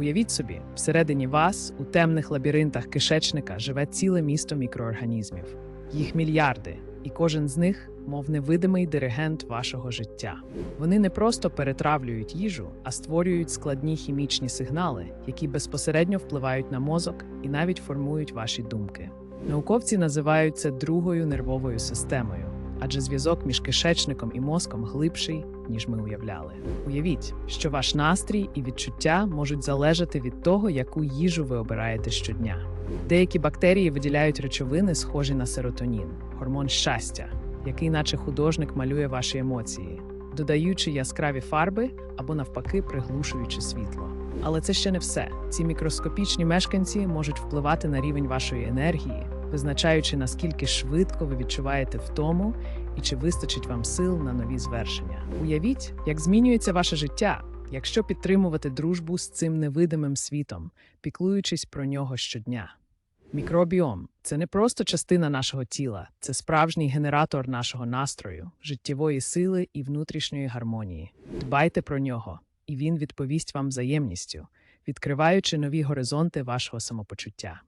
Уявіть собі, всередині вас, у темних лабіринтах кишечника, живе ціле місто мікроорганізмів. Їх мільярди, і кожен з них, мов невидимий диригент вашого життя. Вони не просто перетравлюють їжу, а створюють складні хімічні сигнали, які безпосередньо впливають на мозок і навіть формують ваші думки. Науковці називають це другою нервовою системою, адже зв'язок між кишечником і мозком глибший, ніж ми уявляли. Уявіть, що ваш настрій і відчуття можуть залежати від того, яку їжу ви обираєте щодня. Деякі бактерії виділяють речовини, схожі на серотонін, гормон щастя, який, наче художник, малює ваші емоції, додаючи яскраві фарби або навпаки приглушуючи світло. Але це ще не все. Ці мікроскопічні мешканці можуть впливати на рівень вашої енергії, визначаючи наскільки швидко ви відчуваєте втому і чи вистачить вам сил на нові звершення. Уявіть, як змінюється ваше життя, якщо підтримувати дружбу з цим невидимим світом, піклуючись про нього щодня. Мікробіом це не просто частина нашого тіла, це справжній генератор нашого настрою, життєвої сили і внутрішньої гармонії. Дбайте про нього, і він відповість вам взаємністю, відкриваючи нові горизонти вашого самопочуття.